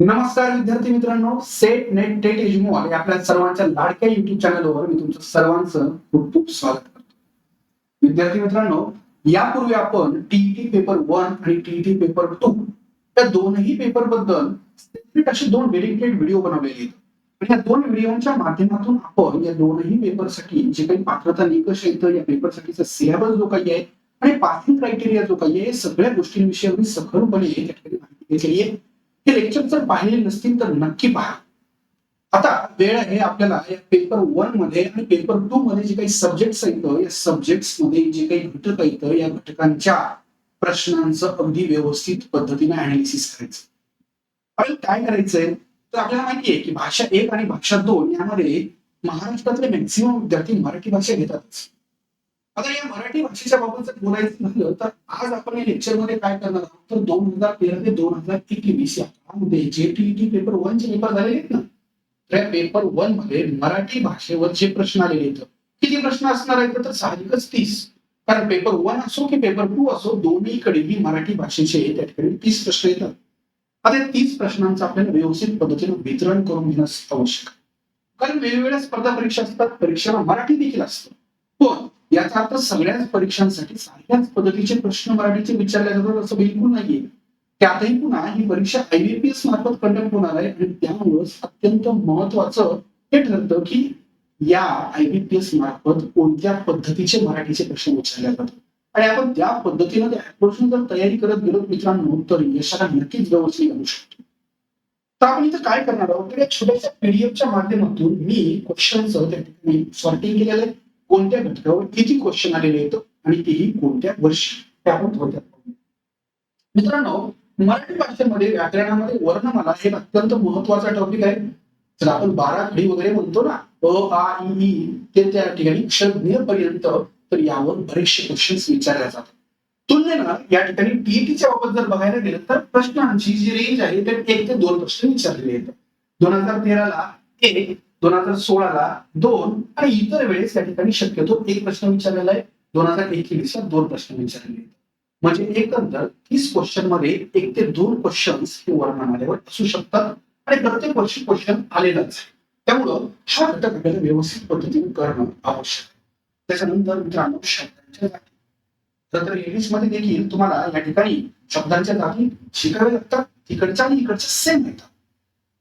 नमस्कार विद्यार्थी मित्रांनो सेट नेट टेट एज्युमॉल या आपल्या सर्वांच्या लाडक्या युट्यूब चॅनलवर मी तुमचं सर्वांचं खूप खूप स्वागत करतो. विद्यार्थी मित्रांनो यापूर्वी आपण टीईटी पेपर वन आणि टीईटी पेपर टू या दोनही पेपरबद्दल सेपरेट असे दोन डेडिकेटेड व्हिडिओ बनवलेले आहेत. आणि या दोन व्हिडिओच्या माध्यमातून आपण या दोनही पेपरसाठी जे काही पात्रता निकष आहेत या पेपरसाठीचा सिलेबस जो काही आहे आणि पासिंग क्रायटेरिया जो काही आहे सगळ्या गोष्टींविषयी अगदी सखोलपणे या ठिकाणी माहिती घेतली आहे. हे लेक्चर जर पाहिले नसतील तर नक्की पहा. आता वेळ आहे आपल्याला या पेपर वनमध्ये आणि पेपर टू मध्ये जे काही सब्जेक्ट्स येतं या सब्जेक्ट्समध्ये जे काही घटक येतं या घटकांच्या प्रश्नांचं अगदी व्यवस्थित पद्धतीने अनालिसिस करायचं. आपल्याला काय करायचंय? तर आपल्याला माहिती आहे की भाषा एक आणि भाषा दोन यामध्ये महाराष्ट्रातले मॅक्सिमम विद्यार्थी मराठी भाषा घेतातच. आता या मराठी भाषेच्या बाबत जर बोलायचं झालं तर आज आपण या लेक्चरमध्ये काय करणार आहोत? तर दोन हजार तेरा ते दोन हजार एकवीस या काळामध्ये जेटीईटी पेपर वन चे पेपर झालेले आहेत ना? तर या पेपर वनमध्ये मराठी भाषेवर जे प्रश्न आलेले आहेत किती प्रश्न असणार आहेत? तर साहजिकच तीस. कारण पेपर वन असो की पेपर टू असो दोन्हीकडेही मराठी भाषेचे त्या ठिकाणी तीस प्रश्न येतात. आता या तीस प्रश्नांचं आपल्याला व्यवस्थित पद्धतीने वितरण करून घेणं आवश्यक कारण वेगवेगळ्या स्पर्धा परीक्षा असतात परीक्षेला मराठी देखील असतं. पण याचा अर्थ सगळ्याच परीक्षांसाठी सारख्याच पद्धतीचे प्रश्न मराठीचे विचारले जातात असं बिलकुल नाहीये. त्यातही पुन्हा ही परीक्षा आयबीपीएस मार्फत कंडक्ट होणार आहे आणि त्यामुळं अत्यंत महत्वाचं हे ठरतं की या आयबीपीएस मार्फत कोणत्या पद्धतीचे मराठीचे प्रश्न विचारले जातात. आणि आपण त्या पद्धतीनं त्या approach जर तयारी करत गेलो मित्रांनो तर यशाला नक्कीच व्यवस्थित आणू शकतो. तर आपण इथं काय करणार आहोत? तर या छोट्याशा पीडीएफच्या माध्यमातून मी क्वेश्चनचं त्या ठिकाणी सॉर्टिंग केलेलं आहे कोणत्या घटकावर किती क्वेश्चन आलेले येतं आणि तेही कोणत्या वर्षी त्यावर होत्या? मित्रांनो मराठी भाषेमध्ये व्याकरणामध्ये वर्णमाला हे अत्यंत महत्त्वाचा टॉपिक आहे. जर आपण बारा खडी वगैरे म्हणतो ना अ आ ई ते त्या ठिकाणी क्षज्ञ पर्यंत तर यावर बरेचसे क्वेश्चन्स विचारले जातात. तुलनेनं या ठिकाणी टीईटीच्या बाबत जर बघायला गेलं तर प्रश्नांची जी रेंज आहे ते एक ते दोन प्रश्न विचारलेले आहेत. दोन हजार तेराला एक दोन हजार सोळाला दोन आणि इतर वेळेस या ठिकाणी शक्यतो एक प्रश्न विचारलेला आहे. दोन हजार एकवीस ला दोन प्रश्न विचारलेले आहेत म्हणजे एकंदर तीस क्वेश्चनमध्ये एक ते दोन क्वेश्चन्स हे वर्णमालेवर असू शकतात आणि प्रत्येक वर्षी क्वेश्चन आलेलाच आहे. त्यामुळं हा घटक आपल्याला व्यवस्थित पद्धतीने करणं आवश्यक त्याच्यानंतर मित्रांनो शब्दांच्या जाती तर तर इंग्लिशमध्ये देखील तुम्हाला या ठिकाणी शब्दांच्या जाती शिकाव्या लागतात. तिकडच्या आणि इकडच्या सेम येतात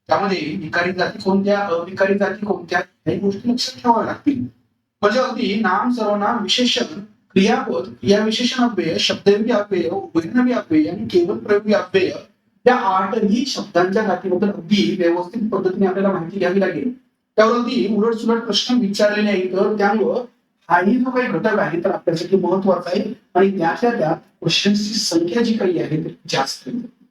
त्यामध्ये विकारी जाती कोणत्या अविकारी जाती कोणत्या काही गोष्टी लक्षात ठेवाव्या लागतील. म्हणजे अगदी नाम सर्वनाम विशेषण क्रियापद क्रिया विशेषण अव्यय शब्दयोगी अव्यय उभयनवी अव्यय आणि केवळ प्रयोगी अव्यय या आठही शब्दांच्या जातीबद्दल अगदी व्यवस्थित पद्धतीने आपल्याला माहिती घ्यावी लागेल. त्यावर अगदी उलट सुलट प्रश्न विचारलेले आहेत तर त्यामुळं हाही जो काही घटक आहे तर आपल्यासाठी महत्त्वाचा आहे आणि त्यातल्या त्यात क्वेश्चन्सची संख्या जी काही आहे ती जास्त आहे.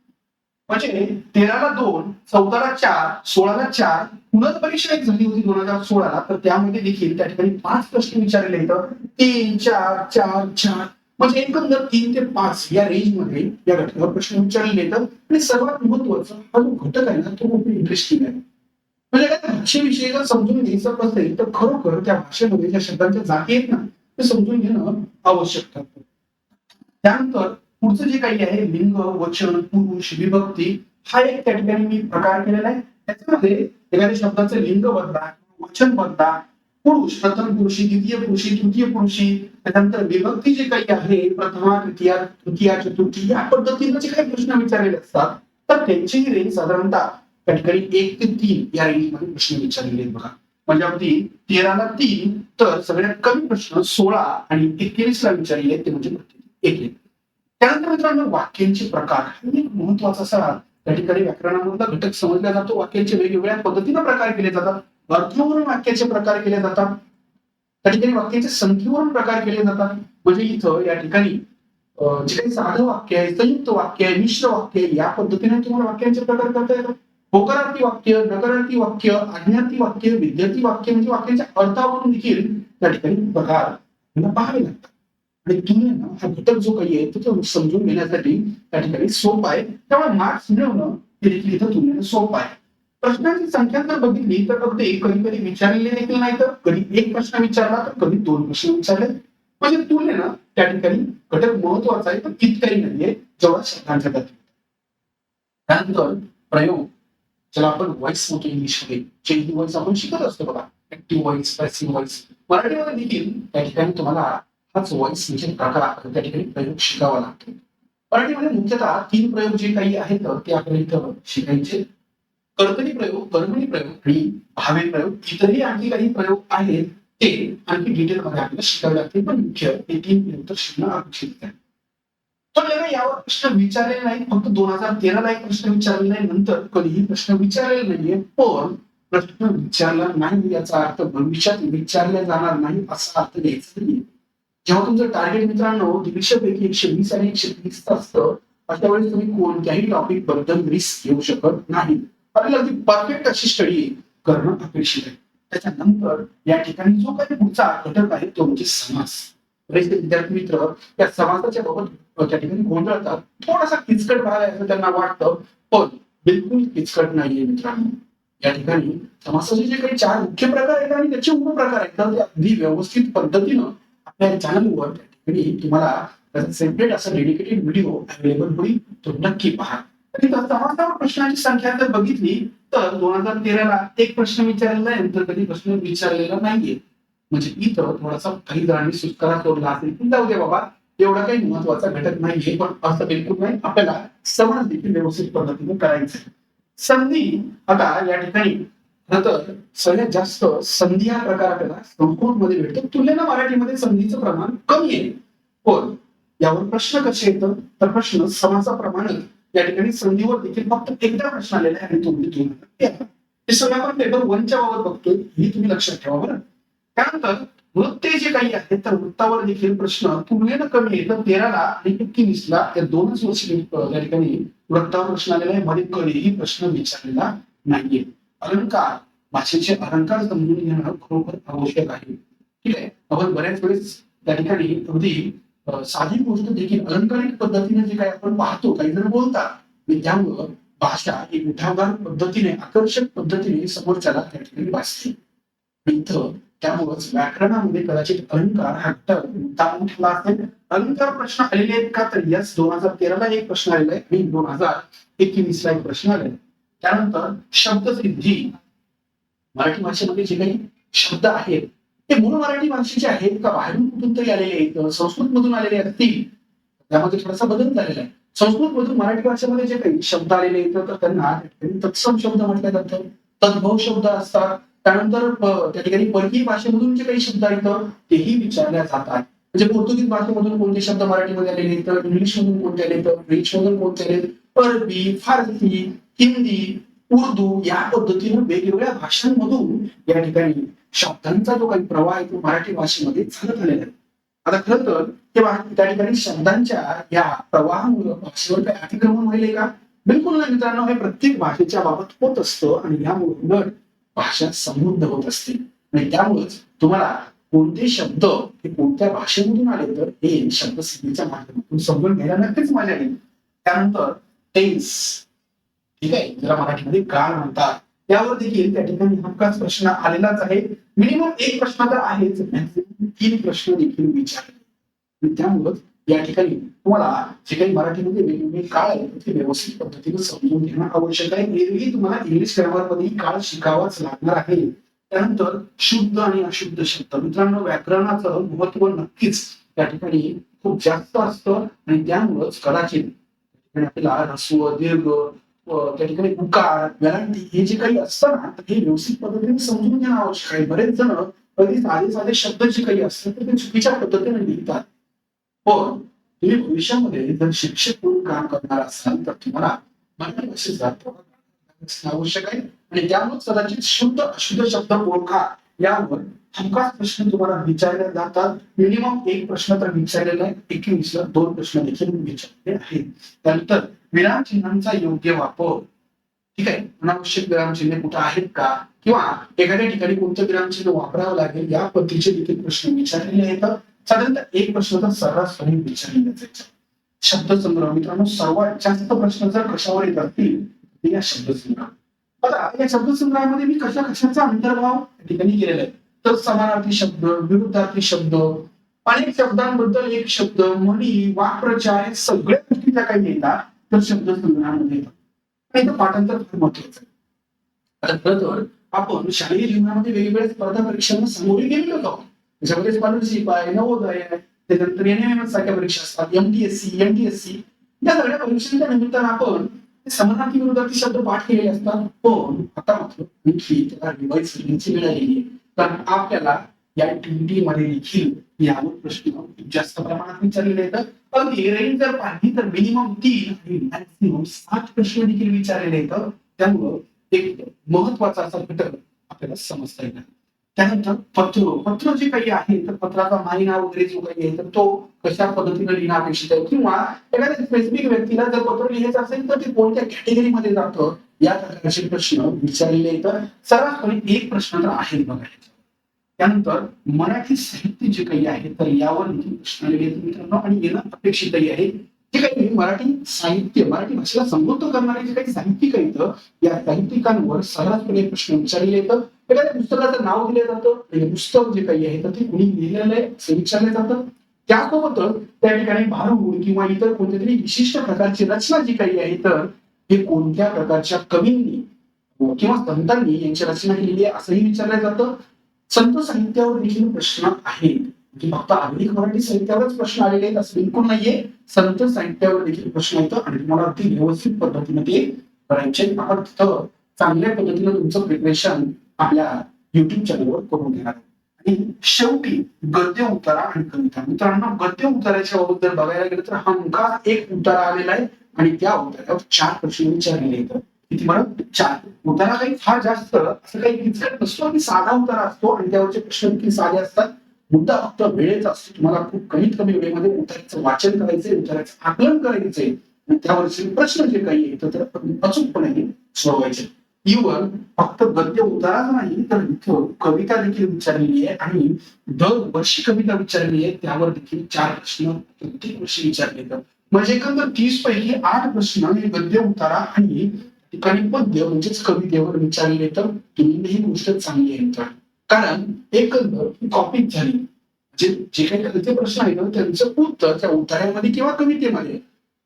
म्हणजे तेराला दोन चौदाला चार सोळाला चार पुनर् परीक्षा एक झाली होती दोन हजार सोळाला तर त्यामध्ये देखील त्या ठिकाणी पाच प्रश्न विचारले आहेत तीन चार चार चार म्हणजे एकंदर तीन ते पाच या रेंजमध्ये या घटकावर प्रश्न विचारले येतात आणि सर्वात महत्त्वाचा हा जो घटक आहे ना तो खूप इंटरेस्टिंग आहे. म्हणजे काय भाषेविषयी जर समजून घ्यायचं असेल तर खरोखर त्या भाषेमध्ये ज्या शब्दांच्या जाती आहेत ना ते समजून घेणं आवश्यक ठरतं. त्यानंतर पुढचं जे काही आहे लिंग वचन पुरुष विभक्ती हा एक त्या ठिकाणी मी प्रकार केलेला आहे. त्याच्यामध्ये एखाद्या शब्दाचं लिंग बदला वचन बदला पुरुष प्रथम पुरुषी द्वितीय पुरुषी तृतीय पुरुषी त्यानंतर विभक्ती जे काही आहे प्रथमा तृतीया तृतीया चतुर्थी या पद्धतीनं जे काही प्रश्न विचारलेले असतात तर त्यांचीही रेंज साधारणतः त्या ठिकाणी एक ते तीन या रेंजमध्ये प्रश्न विचारलेले आहेत बघा. म्हणजे अगदी तेराला तीन तर सगळ्यात कमी प्रश्न सोळा आणि एकवीसला विचारलेले ते म्हणजे एक एक. त्यानंतर मित्रांनो वाक्यांचे प्रकार. हा एक महत्त्वाचा असा त्या ठिकाणी व्याकरणामधला घटक समजला जातो. वाक्यांचे वेगवेगळ्या पद्धतीने प्रकार केले जातात. अर्थावरून वाक्याचे प्रकार केले जातात. त्या ठिकाणी वाक्याचे संख्येवरून प्रकार केले जातात. म्हणजे इथं या ठिकाणी जे काही साधं वाक्य आहे संयुक्त वाक्य आहे मिश्र वाक्य आहे या पद्धतीने तुम्हाला वाक्यांचे प्रकार करता येतात. होकारार्थी वाक्य नकारार्थी वाक्य आज्ञार्थी वाक्य विद्यार्थी वाक्य म्हणजे वाक्यांच्या अर्थावरून देखील त्या ठिकाणी प्रकार पाहावे लागतात. आणि तुम्ही हा घटक जो काही आहे तो समजून घेण्यासाठी त्या ठिकाणी सोप आहे. त्यामुळे मार्क्स मिळवणं हे देखील इथं तुलनेनं सोपं आहे. प्रश्नांची संख्या जर बघितली तर अगदी कधी कधी विचारलेले देखील नाही तर कधी एक प्रश्न विचारला तर कधी दोन प्रश्न विचारले. म्हणजे तुलनेनं त्या ठिकाणी घटक महत्त्वाचा आहे पण इतकाही नाहीये जेवढा शब्दांच्या गती त्यानंतर प्रयोग ज्याला आपण व्हॉइस म्हणतो इंग्लिशमध्ये चेंज व्हॉइस आपण शिकत असतो बघा. ऍक्टिव्ह व्हॉइस पॅसिव्ह व्हॉइस मराठीमध्ये देखील त्या ठिकाणी तुम्हाला हाच व्हॉइस म्हणजे प्रकार त्या ठिकाणी प्रयोग शिकावा लागतो मराठीमध्ये मुख्यतः तीन प्रयोग जे काही आहेत ते आपल्याला इथं शिकायचे कर्तरी प्रयोग कर्मणी प्रयोग आणि भावे प्रयोग इतरही आणखी काही प्रयोग आहेत ते आणखी डिटेल मध्ये आपल्याला शिकावे लागतील पण मुख्य हे. तीन प्रयोग शिकणं अपेक्षित आहे पण यावर प्रश्न विचारलेले नाही फक्त दोन हजार तेराला एक प्रश्न विचारलेला नाही नंतर कधीही प्रश्न विचारलेला नाहीये पण प्रश्न विचारला नाही याचा अर्थ भविष्यात विचारला जाणार नाही असा अर्थ घ्यायचा नाही जेव्हा तुमचं टार्गेट मित्रांनो दीडशे पैकी एकशे वीस आणि एकशे तीस असतं अशा वेळेस तुम्ही कोणत्याही टॉपिकबद्दल रिस्क घेऊ शकत नाही. आपल्याला अगदी परफेक्ट अशी स्टडी करणं अपेक्षित आहे. त्याच्यानंतर या ठिकाणी जो काही पुढचा घटक आहे तो म्हणजे समास. बरेचसे विद्यार्थी मित्र त्या समासाच्या बाबत त्या ठिकाणी गोंधळतात. थोडासा किचकट भाग आहे असं त्यांना वाटतं पण बिलकुल किचकट नाहीये मित्रांनो. या ठिकाणी समासाचे जे काही चार मुख्य प्रकार आहेत आणि त्याचे उपप्रकार आहेत तर ते अगदी व्यवस्थित पद्धतीनं आपल्या चॅनलवर त्या ठिकाणी तुम्हाला सेपरेट असा डेडिकेटेड व्हिडिओ अवेलेबल होईल तो नक्की पहा. आणि प्रश्नांची संख्या जर बघितली तर दोन हजार तेराला एक प्रश्न विचारलेला आहे तर कधी प्रश्न विचारलेला नाहीये. म्हणजे इथं थोडासा काही जणांनी सुस्कारा सोडला असेल पण जाऊ दे बाबा एवढा काही महत्त्वाचा घटक नाहीये पण असं बिलकुल नाही. आपल्याला समज देखील व्यवस्थित पद्धतीने करायचं आहे. संधी आता या ठिकाणी नंतर सगळ्यात जास्त संधी हा प्रकार आपल्याला संस्कृतमध्ये भेटतो तुलनेनं मराठीमध्ये संधीचं प्रमाण कमी आहे. पण यावर प्रश्न कसे येतं? तर प्रश्न समासाप्रमाणे या ठिकाणी संधीवर देखील फक्त एकदा प्रश्न आलेला आहे आणि म्हणजे तुम्ही म्हणजे हे सगळं आपण पेपर वनच्या बाबत बघतोय. ही तुम्ही लक्षात ठेवा बरं. त्यानंतर वृत्ते जे काही आहेत तर वृत्तावर देखील प्रश्न तुलनेनं कमी आहे. तर तेराला आणि एकवीसला त्या दोनच वर्ष या ठिकाणी वृत्तावर प्रश्न आलेला आहे. मध्ये कधीही प्रश्न विचारलेला नाहीये. अलंकार. भाषेचे अलंकार समजून घेणं खरोखर आवश्यक आहे. ठीक आहे? आपण बऱ्याच वेळेस त्या ठिकाणी अगदी साधी गोष्ट देखील अलंकारिक पद्धतीने जे काही आपण पाहतो काही जण बोलतात. आणि त्यामुळं भाषा ही उठावदार पद्धतीने आकर्षक पद्धतीने समोरच्याला त्या ठिकाणी वाचते इथं त्यामुळेच व्याकरणामध्ये कदाचित अलंकार हा घटक ठेवला असेल. अलंकार प्रश्न आलेले आहेत का? तर यस दोन हजार तेराला एक प्रश्न आलेला आहे. आणि दोन हजार एकवीसला एक प्रश्न आलेला आहे. त्यानंतर शब्दसिद्धी. मराठी भाषेमध्ये जे काही शब्द आहेत ते मूळ मराठी भाषेचे आहेत का? बाहेरून कुठून तरी आलेले आहेत. संस्कृत मधून आलेले असतील. त्यामध्ये थोडासा बदल झालेला आहे. संस्कृत मधून मराठी भाषेमध्ये जे काही शब्द आलेले आहेत तर त्यांना तत्सम शब्द म्हटलं जातं तद्भव शब्द असतात. त्यानंतर त्या ठिकाणी परकीय भाषेमधून जे काही शब्द आहेत तेही विचारल्या जातात म्हणजे पोर्तुगीज भाषेमधून कोणते शब्द मराठीमध्ये आलेले आहेत तर इंग्लिश मधून कोणते आले तर फ्रेंच मधून कोणते आले अरबी फारसी हिंदी उर्दू या पद्धतीनं वेगवेगळ्या भाषांमधून या ठिकाणी शब्दांचा जो काही प्रवाह आहे तो मराठी भाषेमध्ये चालत आलेला आहे. आता खरं तर ते त्या ठिकाणी शब्दांच्या या प्रवाहामुळे भाषेवर काही अतिक्रमण व्हायले का? बिलकुल नाही मित्रांनो हे प्रत्येक भाषेच्या बाबत होत असतं आणि यामुळे उलट भाषा समृद्ध होत असते. आणि त्यामुळेच तुम्हाला कोणते शब्द हे कोणत्या भाषेमधून आले तर हे शब्दसिद्धीच्या माध्यमातून समजून घ्यायला नक्कीच मजा येईल. त्यानंतर टेन्स ठीक आहे? ज्याला मराठीमध्ये काळ म्हणतात. त्यावर देखील त्या ठिकाणी हमखास प्रश्न आलेलाच आहे. मिनिमम एक प्रश्न तर आहेच. तीन प्रश्न देखील विचारले. त्यामुळं या ठिकाणी तुम्हाला जे काही मराठीमध्ये वेगवेगळे काळ आहेत ते व्यवस्थित पद्धतीने समजून घेणं आवश्यक आहे. एरवी तुम्हाला इंग्लिश ग्रामरमध्ये काळ शिकावाच लागणार आहे. त्यानंतर शुद्ध आणि अशुद्ध शब्द. मित्रांनो व्याकरणाचं महत्त्व नक्कीच त्या ठिकाणी खूप जास्त असतं. आणि त्यामुळंच कदाचित आपल्याला ह्रस्व दीर्घ त्या ठिकाणी उकार वेलांटी हे जे काही असतं ना तर हे व्यवस्थित पद्धतीने समजून घेणं आवश्यक आहे. बरेच जण कधी साधे साधे शब्द जे काही असतात तर ते चुकीच्या पद्धतीने लिहितात. पण तुम्ही भविष्यामध्ये जर शिक्षक म्हणून काम करणार असाल तर तुम्हाला मराठी भाषेत आवश्यक आहे. आणि त्यामुळे कदाचित शुद्ध अशुद्ध शब्द ओळखा यावर हमखास प्रश्न तुम्हाला विचारले जातात. मिनिमम एक प्रश्न तर विचारलेला आहे. एकवीस दोन प्रश्न देखील विचारले आहेत. त्यानंतर विरामचिन्हांचा योग्य वापर. ठीक आहे? अनावश्यक विरामचिन्हे कुठं कुठे आहेत का? किंवा एखाद्या ठिकाणी कोणतं विरामचिन्ह वापरावं लागेल या पद्धतीचे देखील प्रश्न विचारलेले आहेत. साधारणतः एक प्रश्न तर सर्रासपणे विचारलेला जायचा शब्दसंग्रह. मित्रांनो सर्वात जास्त प्रश्न जर कशावर येत असतील तर या शब्दसंग्रह. आता या शब्दसंग्रहामध्ये मी कशा कशाचा अंतर्भाव या ठिकाणी केलेला आहे. तर समानार्थी शब्द विरुद्धार्थी शब्द अनेक शब्दांबद्दल एक शब्द म्हणी वाक्प्रचार हे सगळ्या गोष्टी ज्या काही येतात तर शब्दसंग्रहामध्ये येतात पाठांतर फार महत्वाचं आता खरं तर आपण शालेय जीवनामध्ये वेगवेगळ्या स्पर्धा परीक्षांना सामोरे गेलेलो होतो त्याच्यामध्ये स्कॉलरशिप आहे नवोदय आहे त्याच्यानंतर एम सारख्या परीक्षा असतात एमटीएससी एमटीएससी या सगळ्या परीक्षांच्या निमित्तानं आपण समानार्थी विरोधार्थी शब्द पाठ केलेले असतात. पण आता मात्र आणखी त्याला रिवाईज करण्याची वेळ आलेली आहे. कारण आपल्याला या ट्वेंटी मध्ये देखील यावर प्रश्न खूप जास्त प्रमाणात विचारलेले येतात पण रेंज जर पाहिली तर मिनिमम तीन आणि मॅक्सिमम सात प्रश्न देखील विचारलेले येतात त्यामुळं एक महत्त्वाचा असा घटक आपल्याला समजता येणार. त्यानंतर पत्र. पत्र जे काही आहे तर पत्राचा माहिना वगैरे जो काही आहे तर तो कशा पद्धतीने लिहिणं अपेक्षित आहे? किंवा एखाद्या स्पेसिफिक व्यक्तीला जर पत्र लिहायचं असेल तर ते कोणत्या कॅटेगरीमध्ये जातं? या प्रकारचे प्रश्न विचारलेले तर सरासरी एक प्रश्न तर आहे बघा. त्यानंतर मराठी साहित्य जे काही आहे तर यावर देखील प्रश्न आलेले मित्रांनो. आणि येणं अपेक्षितही आहे जे काही मराठी साहित्य मराठी भाषेला समृद्ध करणारे जे काही साहित्यिक आहेत या साहित्यिकांवर सर्रासपणे प्रश्न विचारले येतं एखाद्या पुस्तकाचं नाव दिलं जातं पुस्तक जे काही आहे तर ते कुणी लिहिलेलं आहे असं विचारलं जातं. त्यासोबतच त्या ठिकाणी भारूड किंवा इतर कोणत्या तरी विशिष्ट प्रकारची रचना जी काही आहे तर हे कोणत्या प्रकारच्या कवींनी किंवा संतांनी यांची रचना केलेली आहे असंही विचारलं जातं. संत साहित्यावर देखील प्रश्न आहेत. म्हणजे फक्त आधुनिक मराठी साहित्यावरच प्रश्न आलेले आहेत असं बिलकुल नाहीये. संत साहित्यावर देखील प्रश्न होतं आणि तुम्हाला अगदी व्यवस्थित पद्धतीने ते करायचे आपण तिथं चांगल्या पद्धतीनं तुमचं प्रिपरेशन आपल्या युट्यूब चॅनलवर करून घेणार आणि शेवटी गद्य उतारा आणि कविता. मित्रांनो गद्य उताराच्या बाबत जर बघायला गेलं तर हमका एक उतारा आलेला आहे आणि त्या उतारावर चार प्रश्न विचारलेले आहेत किती म्हणत चार. उतारा काही फार जास्त असं काही किचकट नसतो आणि साधा उतारा असतो आणि त्यावरचे प्रश्न देखील साधे असतात. मुद्दा फक्त वेळेचा असतो. तुम्हाला खूप कमीत कमी वेळेमध्ये उताराचं वाचन करायचंय उताराचं आकलन करायचंय. त्यावरचे प्रश्न जे काही येतं तर अचूकपणे सोडवायचे. इवन फक्त गद्य उताराच नाही तर इथं कविता देखील विचारलेली आहे आणि दरवर्षी कविता विचारलेली आहे. त्यावर देखील चार प्रश्न प्रत्येक वर्षी विचारले जातात. म्हणजे एकंदर तीस पैकी आठ प्रश्न हे गद्य उतारा आणि ठिकाणी पद्य म्हणजेच कवितेवर विचारले तर तुम्ही ही गोष्ट चांगली आहे कारण एकंदर ही झाली. जे जे काही कविते प्रश्न आहे ना, त्यांचं उत्तर त्या उतार्यामध्ये किंवा कवितेमध्ये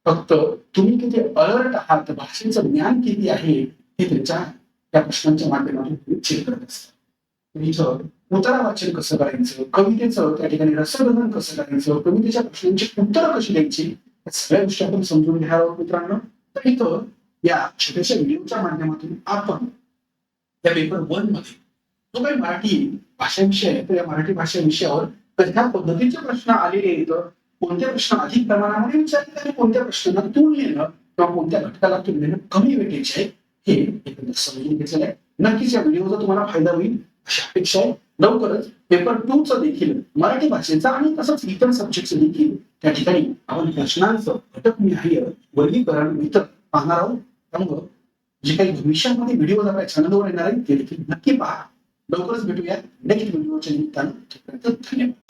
फक्त तुम्ही किती अलर्ट आहात भाषेचं ज्ञान किती आहे हे त्यांच्या त्या प्रश्नांच्या माध्यमातून तुम्ही चेक करत असता. इथं उतारा वाचन कसं करायचं कवितेचं त्या ठिकाणी रसग्रहण कसं करायचं कवितेच्या प्रश्नांची उत्तरं कशी द्यायची या सगळ्या गोष्टी आपण समजून घेणार आहोत मित्रांनो. तर इथं या छोट्याशा व्हिडिओच्या माध्यमातून आपण या पेपर वनमध्ये जो काही मराठी भाषा विषय आहे तर या मराठी भाषा विषयावर कशा पद्धतीचे प्रश्न आलेले आहेत कोणते प्रश्न अधिक प्रमाणामध्ये विचारले आणि कोणत्या प्रश्नांना तुलनेनं किंवा कोणत्या घटकाला तुलनेनं कमी वेटेचे आहे हे एकंदर समजून घेतलेलं आहे. नक्कीच या व्हिडिओचा तुम्हाला फायदा होईल अशी अपेक्षा आहे. लवकरच पेपर टू च देखील मराठी भाषेचा आणि तसंच इतर सब्जेक्टचं देखील त्या ठिकाणी आपण प्रश्नांचं घटक निहाय वर्गीकरण इतर पाहणार आहोत. त्यामुळं जे काही भविष्यामध्ये व्हिडिओ आपल्या चॅनलवर येणार आहेत ते देखील नक्की पहा. लवकरच भेटूया. नेक्स्ट व्हिडिओच्या निमित्तानं. धन्यवाद.